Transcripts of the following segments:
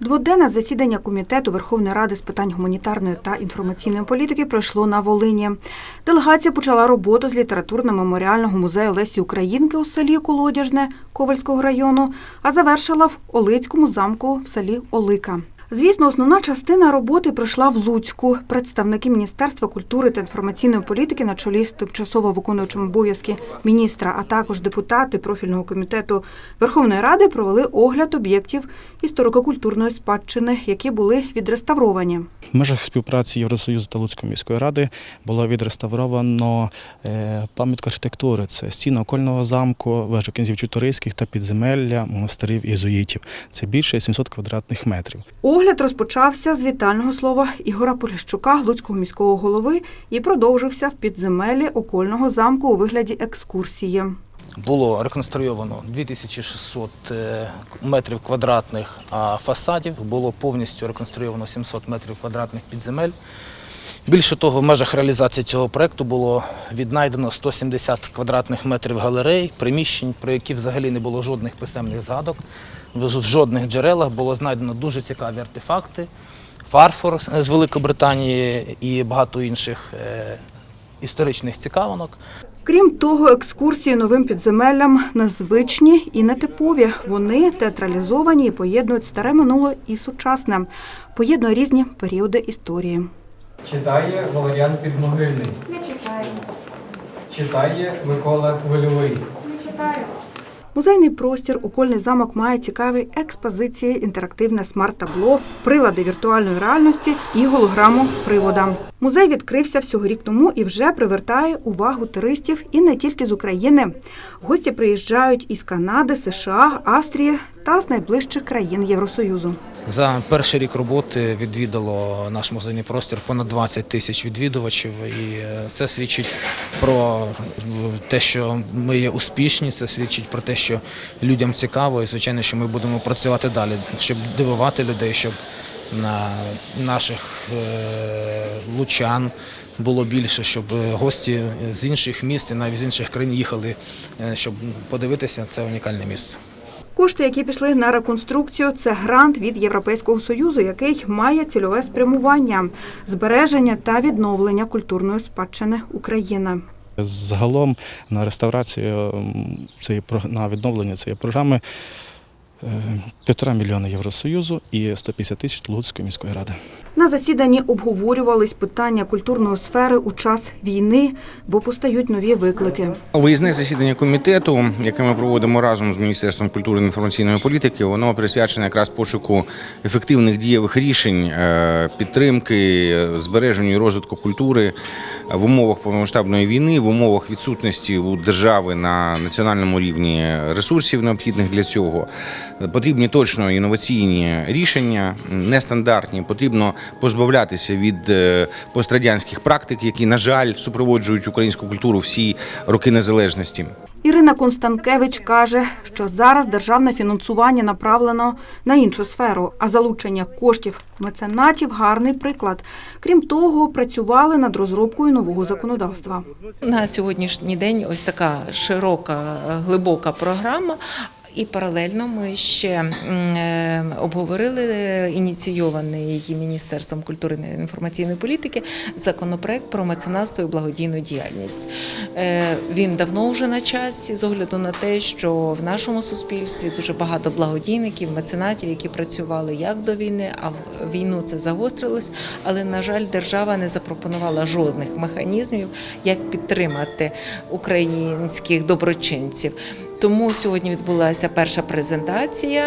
Дводенне засідання комітету Верховної Ради з питань гуманітарної та інформаційної політики пройшло на Волині. Делегація почала роботу з літературно-меморіального музею Лесі Українки у селі Колодяжне Ковальського району, а завершила в Олицькому замку в селі Олика. Звісно, основна частина роботи пройшла в Луцьку. Представники Міністерства культури та інформаційної політики на чолі з тимчасово виконуючим обов'язки міністра, а також депутати профільного комітету Верховної Ради провели огляд об'єктів історико-культурної спадщини, які були відреставровані. В межах співпраці Євросоюзу та Луцької міської ради було відреставровано е, пам'ятку архітектури. Це стіна окольного замку, вежа князів Чуторийських та підземелля монастирів єзуїтів. Це більше 700 квадратних метрів. Огляд розпочався з вітального слова Ігора Поліщука, Луцького міського голови, і продовжився в підземеллі окольного замку у вигляді екскурсії. Було реконструйовано 2600 е, метрів квадратних фасадів, було повністю реконструйовано 700 метрів квадратних підземель. Більше того, в межах реалізації цього проєкту було віднайдено 170 квадратних метрів галерей, приміщень, про які взагалі не було жодних писемних згадок. В жодних джерелах було знайдено дуже цікаві артефакти, фарфор з Великобританії і багато інших е, історичних цікавинок. Крім того, екскурсії новим підземеллям незвичні і нетипові. Вони театралізовані і поєднують старе минуле і сучасне, поєднує різні періоди історії. Читає Валеріан Підмогильний. Не читаю. Читає Микола Хвильовий. Музейний простір Окольний замок має цікаві експозиції, інтерактивне смарт-табло, прилади віртуальної реальності і голограму привода. Музей відкрився всього рік тому і вже привертає увагу туристів і не тільки з України. Гості приїжджають із Канади, США, Австрії та з найближчих країн Євросоюзу. За перший рік роботи відвідало наш музейний простір понад 20 тисяч відвідувачів, і е, це свідчить про те, що ми є успішні. Це свідчить про те, що людям цікаво, і звичайно, що ми будемо працювати далі, щоб дивувати людей, щоб на наших е, лучан було більше, щоб е, гості з інших міст і навіть з інших країн їхали, е, щоб подивитися це унікальне місце. Кошти, які пішли на реконструкцію, це грант від Європейського союзу, який має цільове спрямування збереження та відновлення культурної спадщини України. Загалом на реставрацію цієї на відновлення цієї програми е, півтора мільйона Євросоюзу і 150 тисяч Луцької міської ради. На засіданні обговорювались питання культурної сфери у час війни, бо постають нові виклики. Виїзне засідання комітету, яке ми проводимо разом з Міністерством культури та інформаційної політики, воно присвячене якраз пошуку ефективних дієвих рішень, е, підтримки, збереженню і розвитку культури в умовах повномасштабної війни, в умовах відсутності у держави на національному рівні ресурсів необхідних для цього. Потрібні точно інноваційні рішення, нестандартні. Потрібно позбавлятися від е, пострадянських практик, які, на жаль, супроводжують українську культуру всі роки незалежності. Ірина Констанкевич каже, що зараз державне фінансування направлено на іншу сферу, а залучення коштів меценатів гарний приклад. Крім того, працювали над розробкою нового законодавства. На сьогоднішній день ось така широка, глибока програма. І паралельно ми ще е, обговорили е, ініційований Міністерством культури та інформаційної політики законопроект про меценатство і благодійну діяльність. Е, Він давно вже на часі з огляду на те, що в нашому суспільстві дуже багато благодійників, меценатів, які працювали як до війни, а в війну це загострилось. Але на жаль, держава не запропонувала жодних механізмів, як підтримати українських доброчинців. Тому сьогодні відбулася перша презентація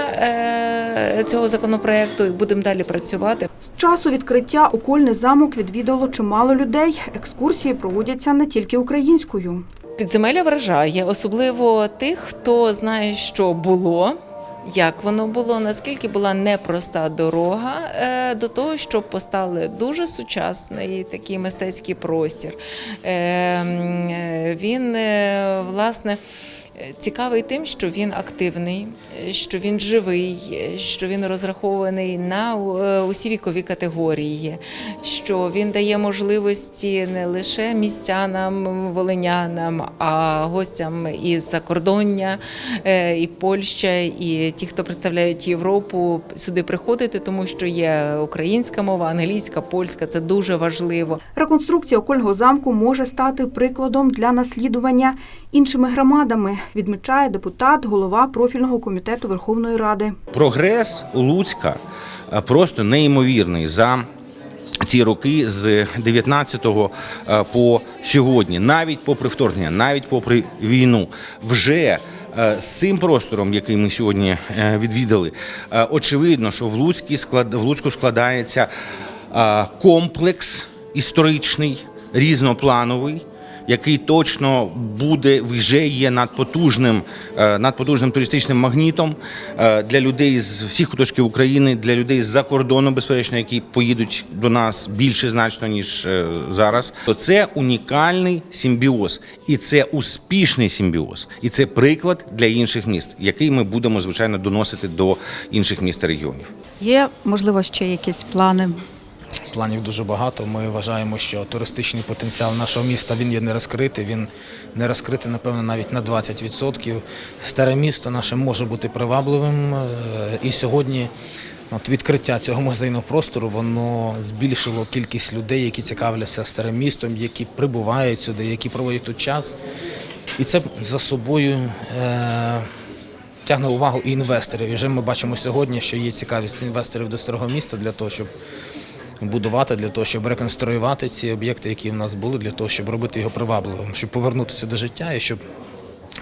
е, цього законопроекту, і будемо далі працювати. З часу відкриття окольний замок відвідало чимало людей. Екскурсії проводяться не тільки українською. Підземелля вражає, особливо тих, хто знає, що було. Як воно було, наскільки була непроста дорога е, до того, щоб поставили дуже сучасний такий мистецький простір. Е, Він, власне, Цікавий тим, що він активний, що він живий, що він розрахований на е, усі вікові категорії, що він дає можливості не лише містянам, волинянам, а гостям із закордоння, е, і Польща, і ті, хто представляють Європу, сюди приходити, тому що є українська мова, англійська, польська. Це дуже важливо. Реконструкція окольного замку може стати прикладом для наслідування іншими громадами, відмічає депутат, голова профільного комітету Верховної Ради. Прогрес Луцька е, просто неймовірний за ці роки з 19-го е, по сьогодні, навіть попри вторгнення, навіть попри війну, вже е, з цим простором, який ми сьогодні відвідали, очевидно, що в Луцькі склад в Луцьку складається комплекс історичний, різноплановий який точно буде вже є надпотужним, е, надпотужним туристичним магнітом е, для людей з всіх куточків України, для людей з-за кордону, безперечно, які поїдуть до нас більше значно ніж е, зараз. То це унікальний симбіоз, і це успішний симбіоз, і це приклад для інших міст, який ми будемо звичайно доносити до інших міст та регіонів. Є, можливо, ще якісь плани. Планів дуже багато. Ми вважаємо, що туристичний потенціал нашого міста він є не розкритий. Він не розкритий, напевно, навіть на 20%. Старе місто наше може бути привабливим. Е, І сьогодні от відкриття цього музейного простору воно збільшило кількість людей, які цікавляться старим містом, які прибувають сюди, які проводять тут час. І це за собою. Е- Тягне увагу і інвесторів. І вже ми бачимо сьогодні, що є цікавість інвесторів до старого міста для того, щоб будувати, для того, щоб реконструювати ці об'єкти, які в нас були, для того, щоб робити його привабливим, щоб повернутися до життя і щоб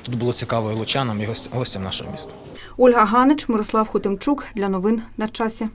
тут було цікаво і лучанам, і гостям нашого міста. Ольга Ганич, Мирослав Хутимчук для новин на часі.